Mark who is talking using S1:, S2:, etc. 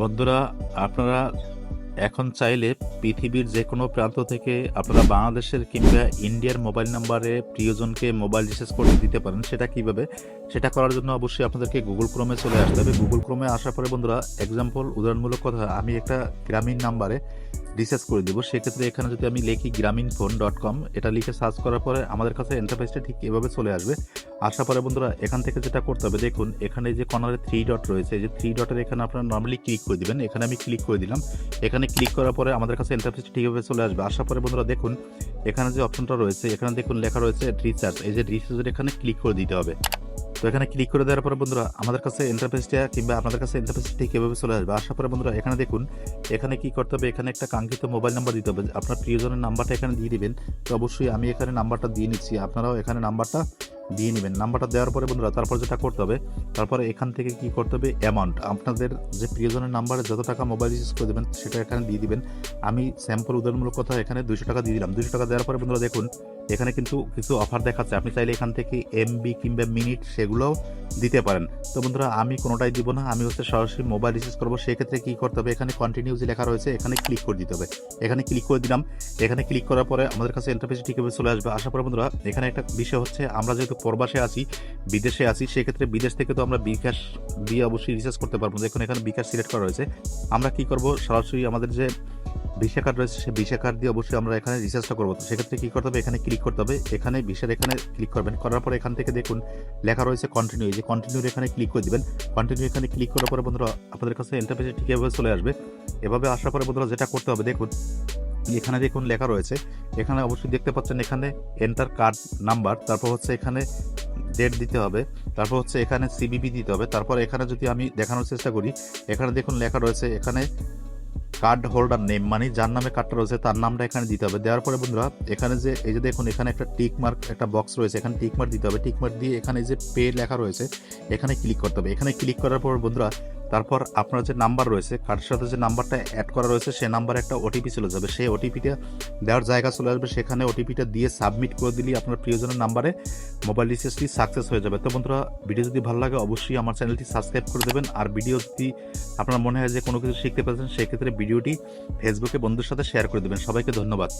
S1: বন্ধুরা, আপনারা এখন চাইলে পৃথিবীর যে কোনো প্রান্ত থেকে আপনারা বাংলাদেশের কিংবা ইন্ডিয়ার মোবাইল নাম্বারে প্রিয়জনকে মোবাইল রিচার্জ করে দিতে পারেন। সেটা কীভাবে? সেটা করার জন্য অবশ্যই আপনাদেরকে গুগল ক্রোমে চলে আসতে হবে। গুগল ক্রোমে আসার পরে বন্ধুরা এক্সাম্পল উদাহরণমূলক কথা, আমি একটা গ্রামীণ নাম্বারে রিচার্জ করে দেবো। সেক্ষেত্রে এখানে যদি আমি লিখি গ্রামীণ ফোন ডট কম, এটা লিখে সার্চ করার পরে আমাদের কাছে এন্টারপ্রাইজটা ঠিক এভাবে চলে আসবে। আসার পরে বন্ধুরা এখান থেকে যেটা করতে হবে, দেখুন, এখানে যে কর্নারে থ্রি ডট রয়েছে যে থ্রি ডটের এখানে আপনারা নর্মালি ক্লিক করে দিবেন। এখানে আমি ক্লিক করে দিলাম। এখানে ক্লিক করার পরে আমাদের কাছে এন্টারপ্রাইজটা ঠিকভাবে চলে আসবে। আসার পরে বন্ধুরা দেখুন, এখানে যে অপশনটা রয়েছে, এখানে দেখুন লেখা রয়েছে রিচার্জ এই যে রিচার্জের এখানে ক্লিক করে দিতে হবে। তো এখানে ক্লিক করে দেওয়ার পরে বন্ধুরা আমাদের কাছে ইন্টারফেসটা কিংবা আপনাদের কাছে ইন্টারফেসটা ঠিক এভাবে চলে আসবে। আসার পরে বন্ধুরা এখানে দেখুন, এখানে কি করতে হবে? এখানে একটা কাঙ্ক্ষিত মোবাইল নাম্বার দিতে হবে। আপনার প্রিয়জনের নাম্বারটা এখানে দিয়ে দিবেন। তো অবশ্যই আমি এখানে নাম্বারটা দিয়ে নিচ্ছি। আপনারাও এখানে নাম্বারটা দিয়ে নেবেন। নাম্বারটা দেওয়ার পরে বন্ধুরা তারপর যেটা করতে হবে, তারপরে এখান থেকে কি করতে হবে? অ্যামাউন্ট আপনাদের যে প্রিয়জনের নাম্বারে যত টাকা মোবাইল রিচার্জ করে দেবেন, সেটা এখানে দিয়ে দিবেন। আমি স্যাম্পল উদাহরণমূলক কথা এখানে দুশো টাকা দিয়ে দিলাম। দুশো টাকা দেওয়ার পরে বন্ধুরা দেখুন, এখানে কিন্তু কিছু অফার দেখাচ্ছে। আপনি চাইলে এখান থেকে এমবি কিংবা মিনিট সেগুলোও দিতে পারেন। তো বন্ধুরা, আমি কোনোটাই দিব না। আমি হচ্ছে সরাসরি মোবাইল রিচার্জ করব। সেক্ষেত্রে কি করতে হবে? এখানে কন্টিনিউ যে লেখা রয়েছে, এখানে ক্লিক করে দিতে হবে। এখানে ক্লিক করে দিলাম। এখানে ক্লিক করার পরে আমাদের কাছে ইন্টারফেস ঠিকভাবে চলে আসবে। আসার পরে বন্ধুরা, এখানে একটা বিষয় হচ্ছে, আমরা যেহেতু প্রবাসে আছি, বিদেশে আছি, সেক্ষেত্রে বিদেশ থেকে তো আমরা বিকাশ দিয়ে অবশ্যই রিচার্জ করতে পারব। দেখুন, এখানে বিকাশ সিলেক্ট করা রয়েছে। আমরা কি করব? সরাসরি আমাদের যে ভিসা কার্ড রয়েছে সেই ভিসা কার্ড দিয়ে অবশ্যই আমরা এখানে রিচার্জটা করব। সেক্ষেত্রে কী করতে হবে? এখানে ক্লিক করতে হবে। এখানে ভিসার এখানে ক্লিক করবেন। করার পরে এখান থেকে দেখুন, লেখা রয়েছে কন্টিনিউ যে কন্টিনিউর এখানে ক্লিক করে দিবেন। কন্টিনিউ এখানে ক্লিক করার পরে বন্ধুরা, আপনাদের কাছে ইন্টারফেসে ঠিক এভাবে চলে আসবে। এভাবে আসার পরে বন্ধুরা যেটা করতে হবে, দেখুন এখানে দেখুন লেখা রয়েছে। এখানে অবশ্যই দেখতে পাচ্ছেন এখানে এন্টার কার্ড নাম্বার তারপর হচ্ছে এখানে ডেট দিতে হবে, তারপর হচ্ছে এখানে সিবিবি দিতে হবে, তারপর এখানে যদি আমি দেখানোর চেষ্টা করি, এখানে দেখুন লেখা রয়েছে এখানে কার্ড হোল্ডার নেম মানে যার নামে কার্ডটা রয়েছে তার নামটা এখানে দিতে হবে। দেওয়ার পরে বন্ধুরা, এখানে যে, এই যে দেখুন এখানে একটা টিক মার্ক একটা বক্স রয়েছে, এখানে টিক মার্ক দিতে হবে। টিক মার্ক দিয়ে এখানে যে পে লেখা রয়েছে, এখানে ক্লিক করতে হবে। এখানে ক্লিক করার পর বন্ধুরা তারপর আপনার যে নাম্বার রয়েছে কার্ডের সাথে যে নাম্বারটা অ্যাড করা রয়েছে, সেই নাম্বারে একটা ওটিপি চলে যাবে। সেই ওটিপিটা দেওয়ার জায়গা চলে আসবে। সেখানে ওটিপিটা দিয়ে সাবমিট করে দিলেই আপনার প্রিয়জনের নাম্বারে মোবাইল রিচার্জটি সাকসেস হয়ে যাবে। তো বন্ধুরা ভিডিও যদি ভালো লাগে, অবশ্যই আমার চ্যানেলটি সাবস্ক্রাইব করে দেবেন। আর ভিডিও যদি আপনার মনে হয় যে কোনো কিছু শিখতে পেরেছেন, সেক্ষেত্রে ভিডিওটি ফেসবুকে বন্ধুর সাথে শেয়ার করে দেবেন। সবাইকে ধন্যবাদ।